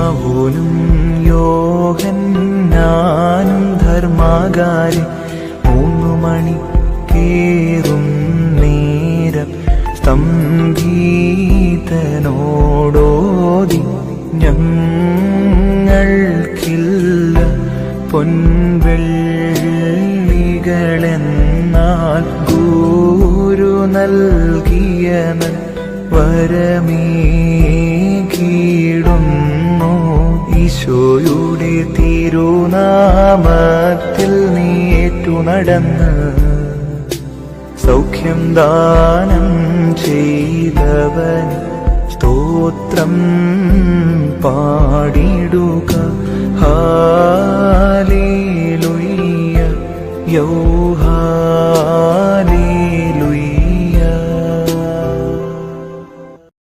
ഷൗലും യോഹന്നാനും ധർമാകാരി മൂന്നു മണി കേറും നേരം സ്തംഭീതനോടോതി ഞങ്ങൾക്കില്ല പൊൻവെള്ളികളെന്നാൽ ഗുരു നൽകിയ നൽ ഈശോയുടെ തിരുനാമത്തിൽ നീറ്റു നടന്ന് സൗഖ്യം ദാനം ചെയ്തവൻ സ്തോത്രം പാടിടുക. ഹാലേലുയ്യ. യൗഹാലേലുയ്യ